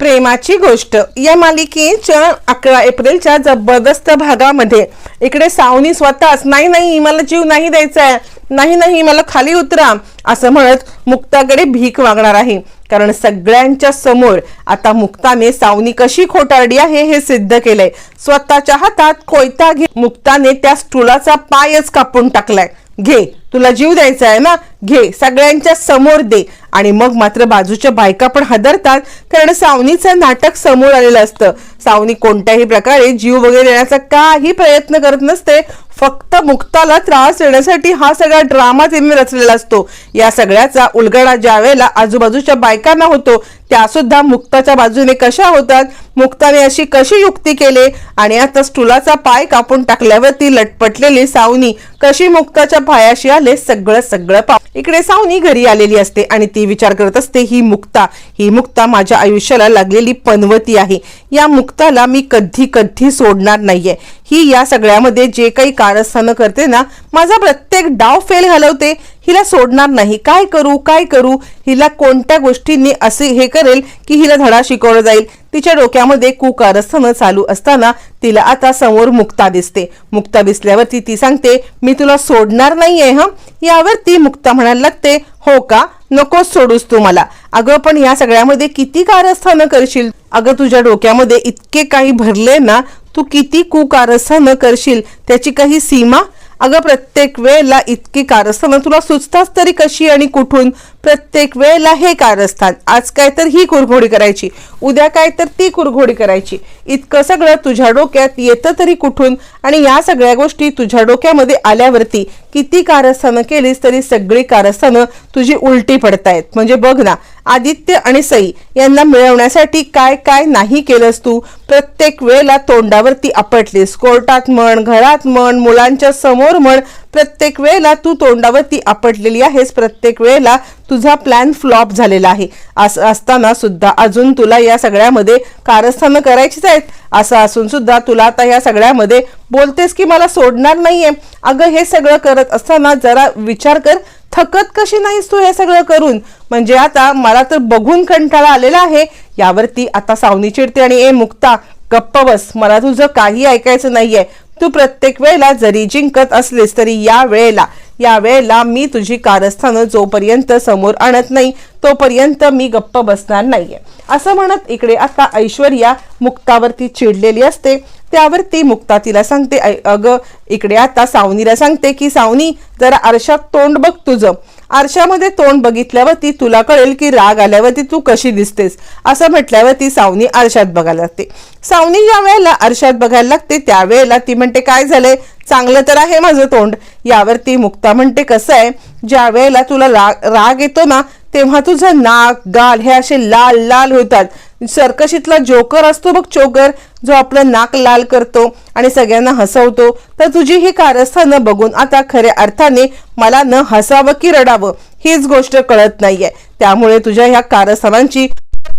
प्रेमाची गोष्ट. या मालिकेच्या अकरा एप्रिलच्या जबरदस्त भागामध्ये. इकडे सावनी स्वतःच नाही नाही मला जीव नाही द्यायचा आहे. नाही नाही मला खाली उतरा. असं म्हणत मुक्ताकडे भीक मागणार आहे. कारण सगळ्यांच्या समोर आता मुक्ताने सावनी कशी खोटारडी आहे हे सिद्ध केलंय. स्वतःच्या हातात कोयता घे मुक्ताने त्या स्टुलाचा पायच कापून टाकलाय. घे तुला जीव द्यायचा आहे ना? घे सगळ्यांच्या समोर दे. आणि मग मात्र बाजूच्या बायका पण हादरतात कारण सावनीचं नाटक समोर आलेलं असतं. सावनी कोणत्याही प्रकारे जीव वगैरे देण्याचा काही प्रयत्न करत नसते फक्त मुक्ताला त्रास देण्यासाठी हा सगळा ड्रामा तिने रचलेला असतो. या सगळ्याचा उलगडा ज्या वेळेला आजूबाजूच्या बायकांना होतो त्या सुद्धा मुक्ताच्या बाजूने कशा होतात? मुक्ताने अशी कशी युक्ती केली? आणि आता स्टुलाचा पाय कापून टाकल्यावर ती लटपटलेली सावनी कशी मुक्ताच्या पायाशी आले? सगळं सगळं पाव इकडे सावनी घरी आलेली असते आणि ती विचार करत असते ही मुक्ता ही मुक्ता माझ्या आयुष्याला लागलेली पनवती आहे. या मुक्ताला मी कधी कधी सोडणार नाहीये. ही या सगळ्यामध्ये जे काही कारस्थानं करते ना माझा प्रत्येक डाव फेल घालवते. हिला सोडणार नाही. काय करू काय करू? हिला कोणत्या गोष्टींनी असे हे करेल की हिला धडा शिकवला जाईल? तिच्या डोक्यामध्ये कुकारस्थानं चालू असताना तिला आता समोर मुक्ता दिसते. मुक्ता दिसल्यावरती ती सांगते मी तुला सोडणार नाहीये हं? यावर ती मुक्ता म्हणायला लागते हो का? नकोच सोडूस तू मला. अगं पण या सगळ्यामध्ये किती कारस्थानं करशील? अगं तुझ्या डोक्यामध्ये इतके काही भरले ना तू किती कुकारस्थानं करशील? त्याची काही सीमा? अगं प्रत्येक वेळेला इतकी कारस्थानं तुला सुचताच तरी कशी आणि कुठून? प्रत्येक वेळेला हे कारस्थान. आज काय तर ही कुरघोडी करायची. उद्या काय तर ती कुरघोडी करायची. इतकं सगळं तुझ्या डोक्यात येतं तरी कुठून? आणि या सगळ्या गोष्टी तुझ्या डोक्यामध्ये आल्यावरती किती कारस्थानं केलीस तरी सगळी कारस्थानं तुझी उलटी पडतायत. म्हणजे बघ ना आदित्य आणि सई यांना मिळवण्यासाठी काय काय नाही केलंस तू? प्रत्येक वेळेला तोंडावरती आपटलीस. कोर्टात म्हण घरात म्हण मुलांच्या समोर म्हण प्रत्येक वेळेला तू तोंडावरती आपटलेली आहेस प्रत्येक वेळेला तुझा प्लॅन फ्लॉप झालेला आहे. असं असताना सुद्धा अजून तुला या सगळ्यामध्ये कारस्थानं करायचीच आहेत. असं असून सुद्धा तुला आता या सगळ्यामध्ये बोलतेस की मला सोडणार नाहीये. अगं हे सगळं करत असताना जरा विचार कर थकत कशी नाहीस तू हे सगळं करून? म्हणजे आता मला तर बघून कंटाळा आलेला आहे. यावरती आता सावनी चिडते आणि ए मुक्ता गप्प बस. मला तुझं काही ऐकायचं नाहीये. तू प्रत्येक वेळेला जरी जिंकत असलीस तरी या वेळेला या वेळेला मी तुझी कारस्थानं जोपर्यंत समोर आणत नाही तोपर्यंत मी गप्प बसणार नाहीये. असं म्हणत इकडे आता ऐश्वर्या मुक्तावरती चिडलेली असते. त्यावर ती मुक्ता तिला सांगते "ऐ- अगं इकडे आता सावनीला सांगते की सावनी जरा आरशात तोंड बघ तुझं. आरशामध्ये तोंड बघितल्यावरती तुला कळेल की राग आल्यावरती तू कशी दिसतेस असं म्हटल्यावरती सावनी आरशात बघायला लागते. सावनी ज्या वेळेला आरशात बघायला लागते त्यावेळेला ती म्हणते काय झालंय? चांगलं तर आहे माझं तोंड. यावरती मुक्ता म्हणते कसं आहे? ज्या वेळेला तुला राग राग येतो ना तेव्हा तुझं नाक गाल हे असे लाल लाल होतात. सर्कशीतला जोकर असतो बघ चोकर जो आपलं नाक लाल करतो आणि सगळ्यांना हसवतो. तर तुझी ही कारस्थानं बघून आता खऱ्या अर्थाने मला न हसावं की रडावं हीच गोष्ट कळत नाहीये. त्यामुळे तुझ्या ह्या कारस्थानांची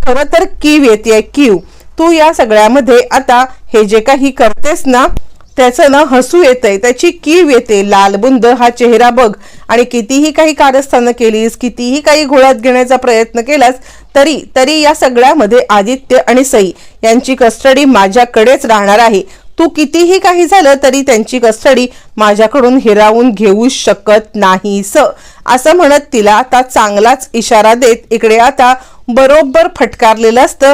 खरं तर कीव येते कीव. तू या सगळ्यामध्ये आता हे जे काही करतेस ना त्याचं ना हसू येतंय त्याची कीव येते लालबुंद हा चेहरा बघ. आणि कितीही काही कारस्थानं केलीस कितीही काही घोळ्यात घेण्याचा प्रयत्न केलास तरी तरी या सगळ्यामध्ये आदित्य आणि सई यांची कस्टडी माझ्याकडेच राहणार आहे. तू कितीही काही झालं तरी त्यांची कस्टडी माझ्याकडून हिरावून घेऊ शकत नाहीस. असं म्हणत तिला आता चांगलाच इशारा देत इकडे आता बरोबर फटकारलेलं असतं.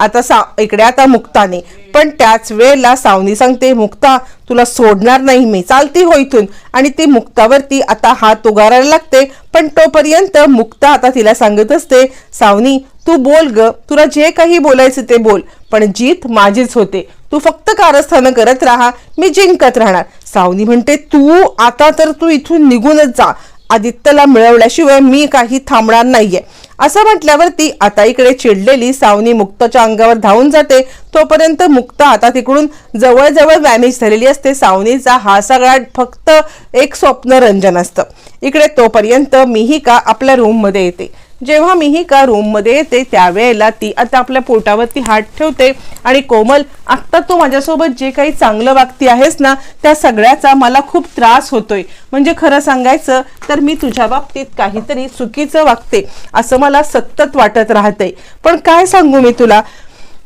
आता सा इकडे आता मुक्ताने. पण त्याच वेळेला सावनी सांगते मुक्ता तुला सोडणार नाही मी. चालती हो इथून. आणि ती मुक्तावरती आता हात उगारायला लागते. पण तोपर्यंत मुक्ता आता तिला सांगत असते सावनी तू बोल ग. तुला जे काही बोलायचं ते बोल. पण जीत माझीच होते. तू फक्त कारस्थानं करत राहा. मी जिंकत राहणार. सावनी म्हणते तू आता तर तू इथून निघूनच जा. आदित्यला मिळवल्याशिवाय मी काही थांबणार नाहीये. असं म्हटल्यावरती आता इकडे चिडलेली सावनी मुक्ताच्या अंगावर धावून जाते. तोपर्यंत मुक्ता आता तिकडून जवळजवळ मॅनेज झालेली असते. सावनीचा हा सगळा फक्त एक स्वप्न रंजन असतं. इकडे तोपर्यंत मीही का आपल्या रूममध्ये येते. जेव्हा मीही का रूममध्ये येते त्यावेळेला ती आता आपल्या पोटावरती हात ठेवते. आणि कोमल आत्ता तू माझ्यासोबत जे काही चांगलं वागती आहेस ना त्या सगळ्याचा मला खूप त्रास होतोय. म्हणजे खरं सांगायचं तर मी तुझ्या बाबतीत काहीतरी चुकीचं वागते असं मला सतत वाटत राहते पण काय सांगू मी तुला?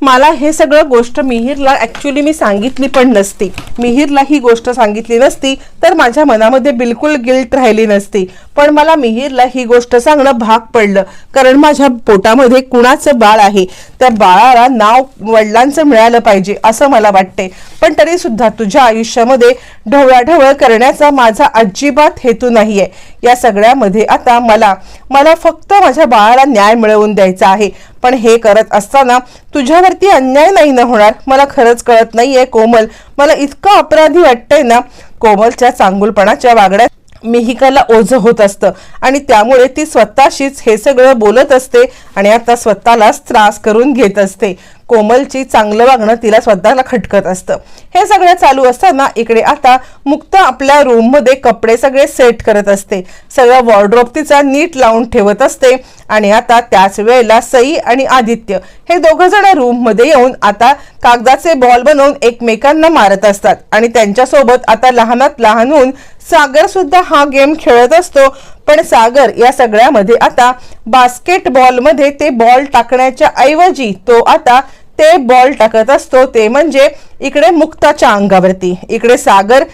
मला हे सगळं गोष्ट मिहीरला ॲक्च्युली मी सांगितली पण नसती. मिहीरला ही गोष्ट सांगितली नसती तर माझ्या मनामध्ये बिलकुल गिल्ट राहिली नसती. पण मला मिहीरला ही गोष्ट सांगणं भाग पडलं कारण माझ्या पोटामध्ये कुणाचं बाळ आहे? त्या बाळाला नाव वडिलांचं मिळालं पाहिजे असं मला वाटते. पण तरी सुद्धा तुझ्या आयुष्यामध्ये ढवळाढवळ करण्याचा माझा अजिबात हेतू नाही आहे या सगळ्यामध्ये आता मला मला फक्त माझ्या बाळाला न्याय मिळवून द्यायचा आहे. पण हे करत असताना तुझ्यावरती अन्याय नाही ना होणार? मला खरंच कळत नाहीये कोमल. मला इतकं अपराधी वाटतंय ना. कोमलच्या चांगुलपणाच्या वागण्यात मिहिकाला ओझ होत असतं आणि त्यामुळे ती स्वतःशीच हे सगळं बोलत असते आणि आता स्वतःलाच त्रास करून घेत असते. कोमलची चांगलं वागणं तिला स्वतःला खटकत असतं. हे सगळं चालू असताना इकडे आता मुक्त आपल्या रूममध्ये कपडे सगळे सेट करत असते. सगळं वॉर्ड्रोप तिचा नीट लावून ठेवत असते. आणि आता त्याच वेळेला सई आणि आदित्य हे दोघं जण रूममध्ये येऊन आता कागदाचे बॉल बनवून एकमेकांना मारत असतात. आणि त्यांच्यासोबत आता लहानात लहान होऊन सागर सुद्धा हा गेम खेळत असतो. पण सागर या सगळ्यामध्ये आता बास्केटबॉलमध्ये ते बॉल टाकण्याच्या ऐवजी तो आता ते बॉल टाकत असतो. ते म्हणजे इकडे मुक्ताच्या अंगावरती. इकडे सागर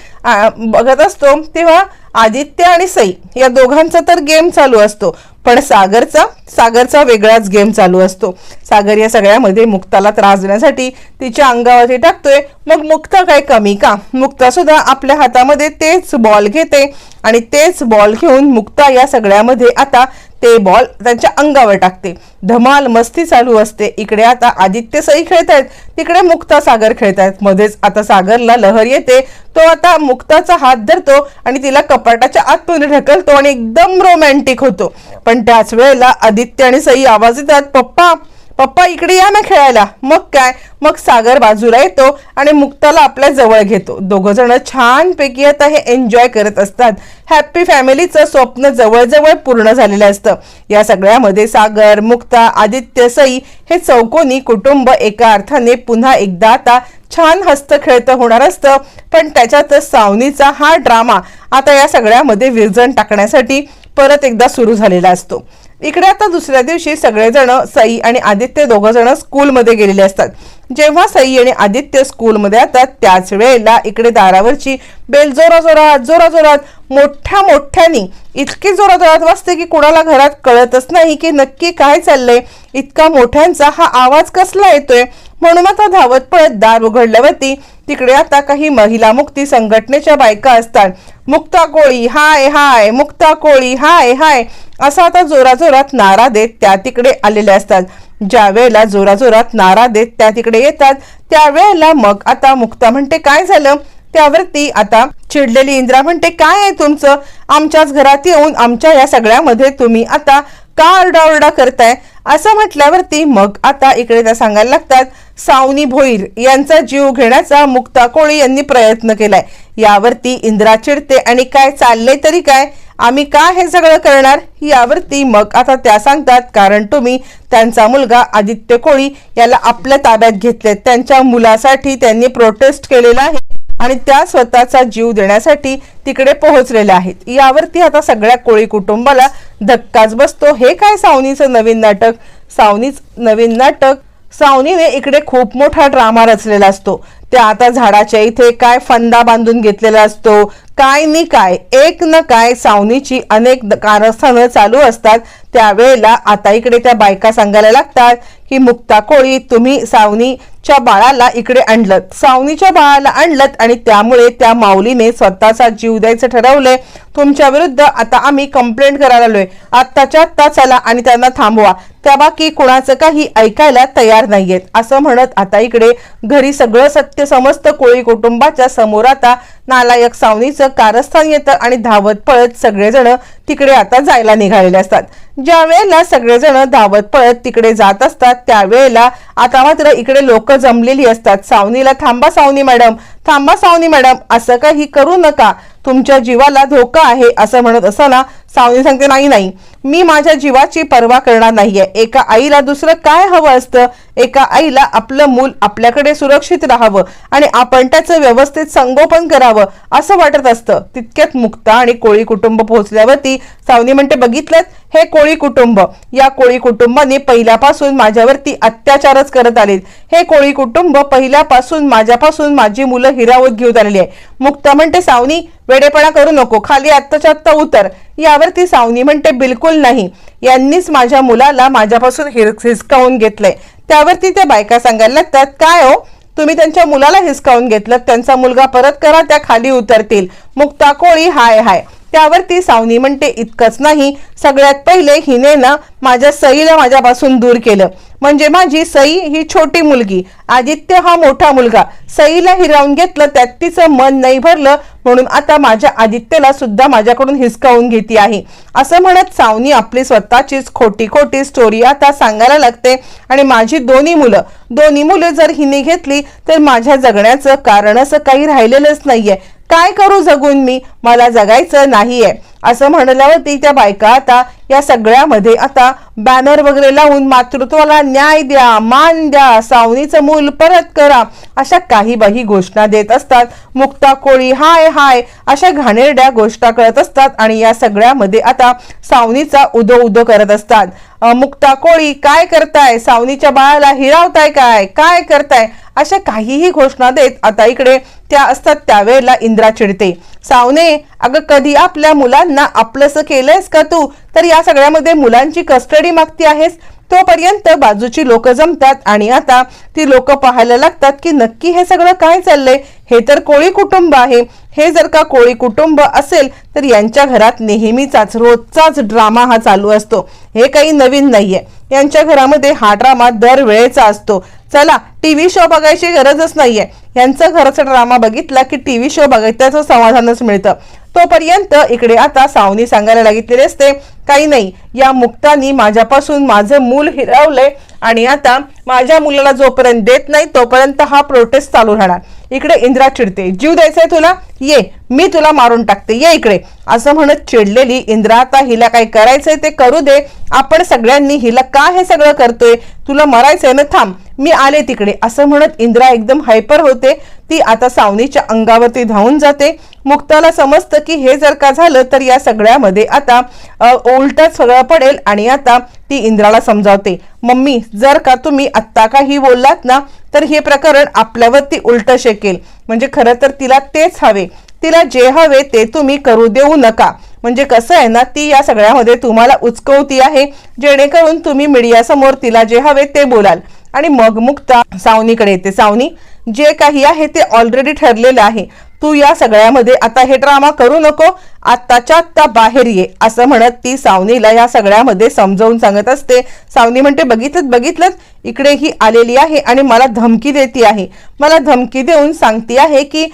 बघत असतो. तेव्हा आदित्य आणि सई या दोघांचा तर गेम चालू असतो. पण सागरचा सागरचा वेगळाच गेम चालू असतो. सागर या सगळ्यामध्ये मुक्ताला त्रास देण्यासाठी तिच्या अंगावरती टाकतोय. मग मुक्ता काय कमी का? मुक्ता सुद्धा आपल्या हातामध्ये तेच बॉल घेते आणि तेच बॉल घेऊन मुक्ता या सगळ्यामध्ये आता ते बॉल त्यांच्या अंगावर टाकते. धमाल मस्ती चालू असते. इकडे आता आदित्य सई खेळत आहेत. तिकडे मुक्ता सागर खेळत आहेत. मध्येच आता सागरला लहर येते. तो आता मुक्ताचा हात धरतो आणि तिला कपाटाच्या आतमध्ये ढकलतो आणि एकदम रोमॅन्टिक होतो. पण त्याच वेळेला आदित्य आणि सई आवाज येतात पप्पा पप्पा इकडे या ना खेळायला. मग काय? मग सागर बाजूला येतो आणि मुक्ताला आपल्या जवळ घेतो. दोघं जण छानपैकी आता हे एन्जॉय करत असतात. हॅप्पी फॅमिलीचं स्वप्न जवळजवळ पूर्ण झालेलं असतं. या सगळ्यामध्ये सागर मुक्ता आदित्य सई हे चौकोनी कुटुंब एका अर्थाने पुन्हा एकदा आता छान हस्त खेळतं होणार असतं. पण त्याच्यातच सावनीचा हा ड्रामा आता या सगळ्यामध्ये विरजण टाकण्यासाठी परत एकदा सुरू झालेला असतो. इकडे आता दुसऱ्या दिवशी सगळेजण सई आणि आदित्य दोघ जण स्कूलमध्ये गेलेले असतात. जेव्हा सई आणि आदित्य स्कूलमध्ये येतात त्याच वेळेला इकडे दारावरची बेल जोराजोरात जोराजोरात मोठ्या मोठ्यानी इतकी जोराजोरात वाजते की कुणाला घरात कळतच नाही की नक्की काय चाललंय इतका मोठ्यांचा हा आवाज कसला येतोय? म्हणून आता धावत पळत दार उघडल्यावरती तिकडे आता काही महिला मुक्ती संघटनेच्या बायका असतात. मुक्ता कोळी हाय हाय मुक्ता कोळी हाय हाय असा आता जोराजोरात नारा देत त्या तिकडे आलेल्या असतात. ज्या वेळेला जोराजोरात नारा देत त्या तिकडे येतात त्यावेळेला मग आता मुक्ता म्हणते काय झालं? त्यावरती आता चिडलेली इंद्रा म्हणते काय आहे तुमचं? आमच्याच घरात येऊन आमच्या या सगळ्यामध्ये तुम्ही आता का आरडाओरडा करताय? असं म्हटल्यावरती मग आता इकडे त्या सांगायला लागतात सावनी भोईर यांचा जीव घेण्याचा मुक्ता कोळी यांनी प्रयत्न केलाय. यावरती इंद्रा चिडते आणि काय चाललंय तरी काय? आम्ही का हे सगळं करणार? यावरती मग आता त्या सांगतात कारण तुम्ही त्यांचा मुलगा आदित्य कोळी याला आपल्या ताब्यात घेतले त्यांच्या मुलासाठी त्यांनी प्रोटेस्ट केलेला आहे. आणि त्या स्वतःचा जीव देण्यासाठी तिकडे पोहोचलेल्या आहेत. यावरती आता सगळ्या कोळी कुटुंबाला धक्काच बसतो. हे काय सावनीचं नवीन नाटक? सावनीच नवीन नाटक? सावनीने इकडे खूप मोठा ड्रामा रचलेला असतो. त्या आता झाडाच्या इथे काय फंदा बांधून घेतलेला असतो. काय नि काय एक न काय सावनीची अनेक कारस्थानं चालू असतात. त्यावेळेला आता इकडे त्या बायका सांगायला लागतात की मुक्ता कोळी तुम्ही सावनीच्या बाळाला इकडे आणलं सावनीच्या बाळाला आणलं आणि त्यामुळे त्या माऊलीने स्वतःचा जीव द्यायचं ठरवलंय. तुमच्या विरुद्ध आता आम्ही कंप्लेंट करायला आलोय. आत्ताच्या आत्ता चला आणि त्यांना थांबवा. त्या बाकी कुणाचं काही ऐकायला तयार नाहीयेत. असं म्हणत आता इकडे घरी सगळं सत्य समस्त कोळी कुटुंबाच्या समोर आता नालायक सावनीचं कारस्थान येतं आणि धावत पळत सगळेजण तिकडे आता जायला निघालेले असतात. ज्या वेळेला सगळेजण धावत पळत तिकडे जात असतात त्यावेळेला आता मात्र इकडे लोक जमलेली असतात. सावनीला थांबा सावनी मॅडम थांबा सावनी मॅडम असं काही करू नका. तुमच्या जीवाला धोका आहे असं म्हणत असताना सावनी सांगते नाही नाही मी माझ्या जीवाची पर्वा करणार नाहीये. एका आईला दुसरं काय हवं असतं? एका आईला आपलं मूल आपल्याकडे सुरक्षित राहावं आणि आपण त्याचं व्यवस्थित संगोपन करावं असं वाटत असतं. तितक्यात मुक्ता आणि कोळी कुटुंब पोहोचल्यावरती सावनी म्हणते बघितलं हे कोळी कोळी कुटुंब. या कोळी कुटुंबाने पहिल्यापासून माझ्यावरती अत्याचारच करत आलेत. हे कोळी कुटुंब पहिल्यापासून माझ्यापासून माझी मुलं हिरावत घेऊन आलेली आहे. मुक्ता म्हणते सावनी वेडेपणा करू नको. खाली आत्ताच्या आत्ता उतर. यावरती सावनी म्हणते बिलकुल नाही. यांनीच माझ्या मुलाला माझ्यापासून हिर हिसकावून घेतलंय. त्यावरती त्या बायका सांगायला लागतात काय हो? तुम्ही त्यांच्या मुलाला हिसकावून घेतलं त्यांचा मुलगा परत करा त्या खाली उतरतील. मुक्ता कोळी हाय हाय. त्यावरती सावनी म्हणते इतकंच नाही. सगळ्यात पहिले हिने ना माझ्या सईला माझ्यापासून दूर केलं. म्हणजे माझी सई ही छोटी मुलगी. आदित्य हा मोठा मुलगा. सईला हिरावून घेतलं त्यात तिचं मन नाही भरलं. म्हणून आता माझ्या आदित्यला सुद्धा माझ्याकडून हिसकावून घेते आहे. असं म्हणत सावनी आपली स्वतःचीच खोटी खोटी स्टोरी आता सांगायला लागते. आणि माझी दोन्ही मुलं. दोन्ही मुलं जर हिने घेतली तर माझ्या जगण्याचं कारण असं काही राहिलेलंच नाहीये. काय करू जगून मी? मला जगायचं नाहीये. असं म्हणल्यावरती त्या बायका आता या सगळ्यामध्ये आता बॅनर वगैरे लावून मातृत्वाला न्याय द्या मान द्या सावनीचं मूल परत करा अशा काही बाही घोषणा देत असतात. मुक्ता कोळी हाय हाय अशा घाणेरड्या गोष्टी करत असतात आणि या सगळ्यामध्ये आता सावनीचा उदो उदो करत असतात. मुक्ता कोळी काय करताय? सावनीच्या बाळाला हिरावताय काय? काय करताय? अशा काहीही घोषणा देत आता इकडे त्या असतात त्यावेळेला इंद्रा चिडते. सावने अगं कधी आपल्या मुलांना आपलंसं केलंयस का तू? तर या सगळ्यामध्ये मुलांची कस्टडी मागती आहेस. तोपर्यंत बाजूची लोक जमतात आणि आता ती लोक पाहायला लागतात की नक्की हे सगळं काय चाललंय? हे तर कोळी कुटुंब आहे. हे जर का कोळी कुटुंब असेल तर यांच्या घरात नेहमीचाच रोजचाच ड्रामा हा चालू असतो. हे काही नवीन नाहीये. यांच्या घरामध्ये हा ड्रामा दरवेळेचा असतो. चला टीव्ही शो बघायची गरजच नाहीये. यांचं घराचा ड्रामा बघितला की टीव्ही शो बघितल्याचं समाधानच मिळतं. तोपर्यंत इकडे आता सावनी सांगायला लागितलेले असते काही नाही या मुक्तानी माझ्यापासून माझं मूल हिरावलंय आणि आता माझ्या मुलाला जोपर्यंत देत नाही तोपर्यंत हा प्रोटेस्ट चालू राहणार. इकडे इंद्रा चिडते जीव द्यायचाय तुला? ये मी तुला मारून टाकते ये इकडे. असं म्हणत चिडलेली इंद्रा आता हिला काय करायचंय ते करू दे. आपण सगळ्यांनी हिला का हे सगळं करतोय? तुला मरायचंय ना थांब. मी आले तिकडे. असं म्हणत इंद्रा एकदम हायपर होते. ती आता सावनीच्या अंगावरती धावून जाते. मुक्ताला समजतं की हे जर का झालं तर या सगळ्यामध्ये आता अ, उलटच सगळं पडेल आणि आता ती इंद्राला समजावते. मम्मी जर का तुम्ही आत्ता काही बोललात ना तर हे प्रकरण आपल्यावरती उलट शेकेल. म्हणजे खरं तर तिला तेच हवे. तिला जे हवे ते तुम्ही करू देऊ नका. म्हणजे कसं आहे ना ती या सगळ्यामध्ये तुम्हाला उचकवती आहे. जेणेकरून तुम्ही मीडियासमोर तिला जे हवे ते बोलाल. आणि मग मुक्ता सावनीकडे येते. सावनी जे काही आहे ते ऑलरेडी ठरलेलं आहे. तू या सगळ्यामध्ये आता हे ड्रामा करू नको. आत्ताच्या आत्ता बाहेर ये असं म्हणत ती सावनीला या सगळ्यामध्ये समजावून सांगत असते. सावनी म्हणते बघितलं बघितलं इकडे ही आलेली आहे आणि मला धमकी देते आहे. मला धमकी देऊन सांगते आहे की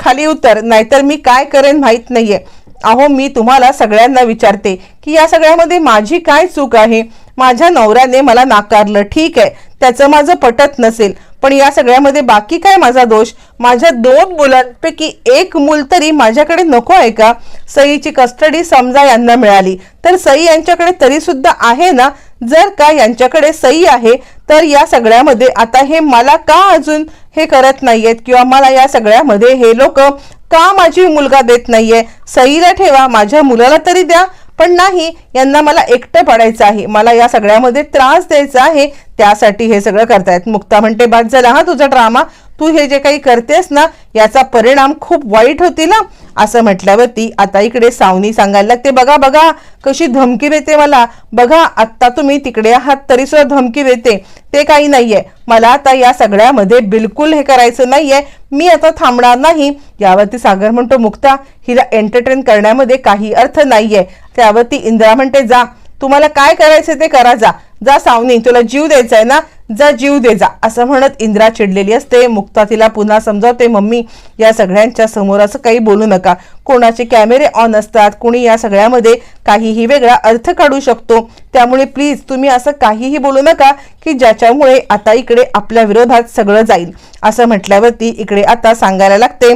खाली उतर नाहीतर मी काय करेन माहीत नाहीये. अहो मी तुम्हाला सगळ्यांना विचारते की या सगळ्यामध्ये माझी काय चूक आहे? माझ्या नवऱ्याने मला नाकारलं ठीक आहे. त्याचं माझं पटत नसेल. पण या सगळ्यामध्ये बाकी काय माझा दोष? माझ्या दोन मुलांपैकी एक मूल तरी माझ्याकडे नको आहे का? सईची कस्टडी समजा यांना मिळाली. तर सई यांच्याकडे तरी सुद्धा आहे ना? जर का यांच्याकडे सई आहे तर या सगळ्यामध्ये आता हे मला का अजून हे करत नाहीयेत? किंवा मला या सगळ्यामध्ये हे लोक का माझी मुलगा देत नाहीये? सईला ठेवा माझ्या मुलाला तरी द्या. पण नाही यांना मला एकटं पडायचं आहे. मला या सगळ्यामध्ये त्रास द्यायचा आहे. त्यासाठी हे सगळं करतायत. मुक्ता म्हणते बाद झाला हा तुझा ड्रामा तू हे जे काही करतेस ना याचा परिणाम खूप वाईट होतील ना? असं म्हटल्यावरती आता इकडे सावनी सांगायला लागते बघा बघा कशी धमकी देते मला. बघा आत्ता तुम्ही तिकडे आहात तरी सुद्धा धमकी देते. ते काही नाहीये. मला आता या सगळ्यामध्ये बिलकुल हे करायचं नाहीये. मी आता थांबणार नाही. यावरती सागर म्हणतो मुक्ता हिला एंटरटेन करण्यामध्ये काही अर्थ नाहीये. त्यावरती इंदिरा म्हणते जा. तुम्हाला काय करायचं ते करा जा. जा सावनी तुला जीव द्यायचा आहे ना जा जीव दे जा. असं म्हणत इंद्रा चिडलेली असते. मुक्ता तिला पुन्हा समजावते मम्मी या सगळ्यांच्या समोर असं काही बोलू नका. कोणाचे कॅमेरे ऑन असतात कुणी या सगळ्यामध्ये काहीही वेगळा अर्थ काढू शकतो. त्यामुळे प्लीज तुम्ही असं काहीही बोलू नका की ज्याच्यामुळे आता इकडे आपल्या विरोधात सगळं जाईल. असं म्हटल्यावरती इकडे आता सांगायला लागते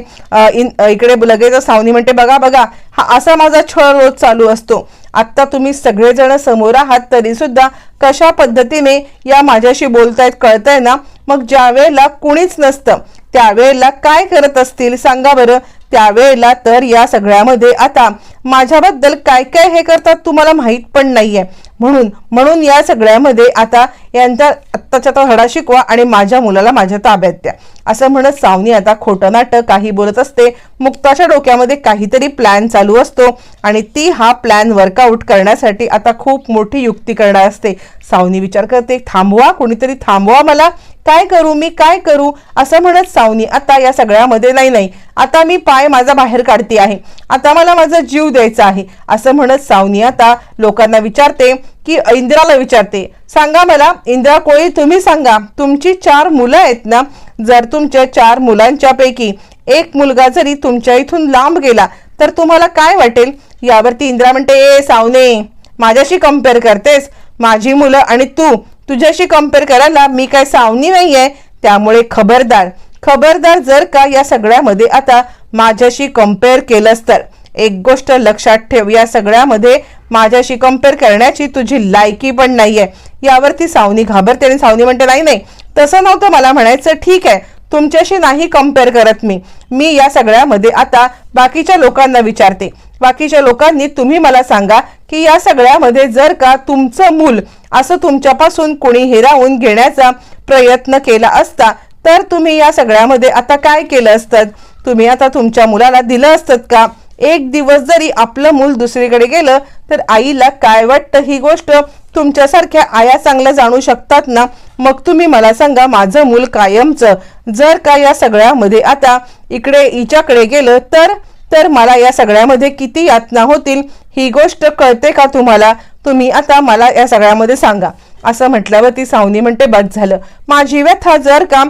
इन- इकडे लगेच सावनी म्हणते बघा बघा हा असा माझा छळ रोज चालू असतो. आत्ता तुम्ही सगळेजण समोर आहात तरी सुद्धा कशा पद्धतीने या माझ्याशी बोलतायत कळतंय ना? मग ज्या वेळेला कुणीच नसतं त्यावेळेला काय करत असतील सांगा बरं. त्यावेळेला तर या सगळ्यामध्ये आता माझ्याबद्दल काय काय हे करतात तुम्हाला माहीत पण नाहीये. म्हणून म्हणून या सगळ्यामध्ये आता यांचा आत्ताच्या तो धडा शिकवा आणि माझ्या मुलाला माझ्या ताब्यात द्या. असं म्हणत सावनी आता खोटं नाटक काही बोलत असते. मुक्ताच्या डोक्यामध्ये काहीतरी प्लॅन चालू असतो आणि ती हा प्लॅन वर्कआउट करण्यासाठी आता खूप मोठी युक्ती करणार असते. सावनी विचार करते थांबवा कोणीतरी थांबवा मला. काय करू मी काय करू? असं म्हणत सावनी आता या सगळ्यामध्ये नाही नाही. आता मी पाय माझा बाहेर काढते आहे. आता मला माझा जीव द्यायचा आहे. असं म्हणत सावनी आता लोकांना विचारते की इंदिराला विचारते सांगा मला इंदिरा कोळी तुम्ही सांगा तुमची चार मुलं आहेत ना? जर तुमच्या चार मुलांच्यापैकी एक मुलगा जरी तुमच्या इथून लांब गेला तर तुम्हाला काय वाटेल? यावरती इंदिरा म्हणते ए सावने माझ्याशी कंपेअर करतेस. माझी मुलं आणि तू तुझ्याशी कंपेअर करायला मी काय सावनी नाहीये त्यामुळे खबरदार. खबरदार जर का या सगळ्यामध्ये आता माझ्याशी कंपेअर केलंस तर. एक गोष्ट लक्षात ठेव या सगळ्यामध्ये माझ्याशी कंपेअर करण्याची तुझी लायकी पण नाहीये. यावरती सावनी घाबरते आणि सावनी म्हणते नाही नाही तसं नव्हतं मला म्हणायचं ठीक आहे तुमच्याशी नाही कंपेअर करत मी. मी या सगळ्यामध्ये आता बाकीच्या लोकांना विचारते. बाकीच्या लोकांनी तुम्ही मला सांगा की या सगळ्यामध्ये जर का तुमचं मूल असं तुमच्यापासून कोणी हिरावून घेण्याचा प्रयत्न केला असता तर तुम्ही या सगळ्यामध्ये आता काय केलं असतं? तुम्ही आता तुमच्या मुलाला दिलं असतं का? एक दिवस जरी आपलं मूल दुसरीकडे गेलं तर आईला काय वाटतं ही गोष्ट? तुमच्यासारख्या आया चांगल्या जाणू शकतात ना? मग तुम्ही मला सांगा माझं मूल कायमचं. जर का या सगळ्यामध्ये आता इकडे हिच्याकडे गेलं तर तर मला या सगळ्यामध्ये किती यातना होतील ही गोष्ट कळते का तुम्हाला? तुम्ही आता मला या सगळ्यामध्ये सांगा. असं म्हटल्यावर ती सावनी म्हणते बस झालं. माझी व्यथा जर का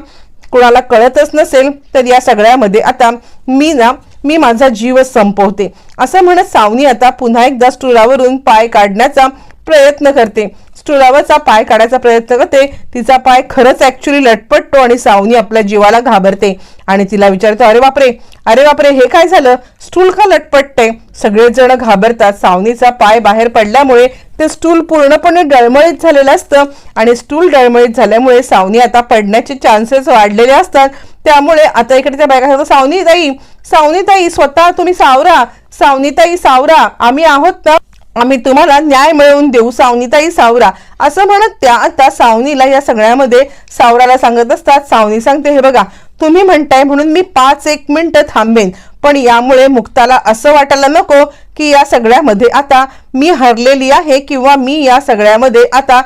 कुणाला कळतच नसेल तर या सगळ्यामध्ये आता मी ना मी माझा जीव संपवते. असं म्हणत सावनी आता पुन्हा एकदा स्टुरावरून पाय काढण्याचा प्रयत्न करते. स्टुलावरचा पाय काढायचा प्रयत्न करते. तिचा पाय खरंच ऍक्च्युली लटपटतो आणि सावनी आपल्या जीवाला घाबरते. आणि तिला विचारतो अरे बापरे अरे बापरे हे काय झालं? स्टूल का लटपटते? सगळेजण घाबरतात. सावनीचा पाय बाहेर पडल्यामुळे ते स्टूल पूर्णपणे डळमळीत झालेलं असतं. आणि स्टूल डळमळीत झाल्यामुळे सावनी आता पडण्याचे चान्सेस वाढलेले असतात. त्यामुळे आता इकडे त्या बायका सांगतात सावनी ताई सावनी ताई स्वतः तुम्ही सावरा. सावनी ताई सावरा. आम्ही आहोत ना. आम्ही तुम्हाला न्याय मिळवून देऊ सावनीताई सावरा. असं म्हणत त्या आता सावनीला या सगळ्यामध्ये सावराला सांगत असतात. सावनी सांगते हे बघा तुम्ही म्हणताय म्हणून मी पाच एक मिनिटं थांबेन. पण यामुळे मुक्ताला असं वाटायला नको की या सगळ्यामध्ये आता मी हरलेली आहे किंवा मी या सगळ्यामध्ये आता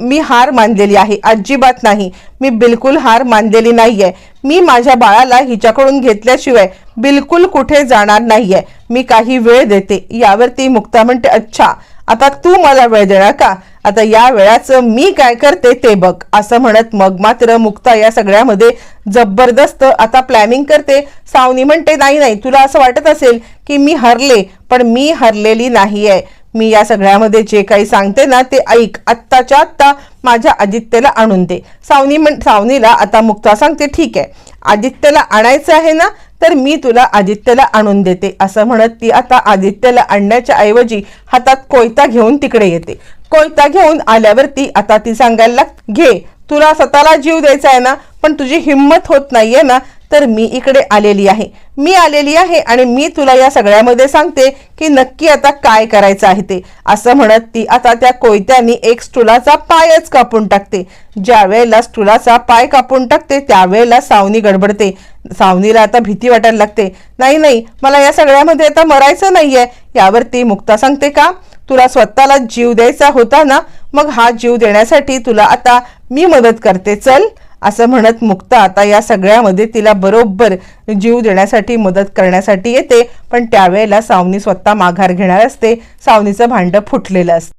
मी हार मानलेली आहे. अजिबात नाही. मी बिलकुल हार मानलेली नाहीये. मी माझ्या बाळाला हिच्याकडून घेतल्याशिवाय बिलकुल कुठे जाणार नाहीये. मी काही वेळ देते. यावरती मुक्ता म्हणते अच्छा आता तू मला वेळ देणार का आता या वेळाचं मी काय करते ते बघ. असं म्हणत मग मात्र मुक्ता या सगळ्यामध्ये जबरदस्त आता प्लॅनिंग करते. सावनी म्हणते नाही नाही तुला असं वाटत असेल की मी हरले पण मी हरलेली नाही आहे मी या सगळ्यामध्ये जे काही सांगते ना ते ऐक. आत्ताच्या आत्ता माझ्या आदित्यला आणून दे. सावनी म्हण सावनीला आता मुक्ता सांगते ठीक आहे. आदित्यला आणायचं आहे ना तर मी तुला आदित्यला आणून देते. असं म्हणत ती आता आदित्यला आणण्याच्या ऐवजी हातात कोयता घेऊन तिकडे येते. कोयता घेऊन आल्यावरती आता ती सांगायला लाग घे. तुला स्वतःला जीव द्यायचा आहे ना पण तुझी हिंमत होत नाहीये ना तर मी इकडे आलेली आहे. मी आलेली आहे आणि मी तुला या सगळ्यामध्ये सांगते की नक्की आता काय करायचं आहे ते. असं म्हणत ती आता त्या कोयत्यानी एक स्टुलाचा पायच कापून टाकते. ज्या वेळेला स्टुलाचा पाय कापून टाकते त्यावेळेला सावनी गडबडते. सावनीला आता भीती वाटायला लागते. नाही नाही मला या सगळ्यामध्ये आता मरायचं नाहीये. यावर ती मुक्ता सांगते का? तुला स्वतःला जीव द्यायचा होता ना मग हा जीव देण्यासाठी तुला आता मी मदत करते. चल. असं म्हणत मुक्ता आता या सगळ्यामध्ये तिला बरोबर जीव देण्यासाठी मदत करण्यासाठी येते. पण त्यावेळेला सावनी स्वतः माघार घेणार असते. सावनीचं भांडं फुटलेलं असतं.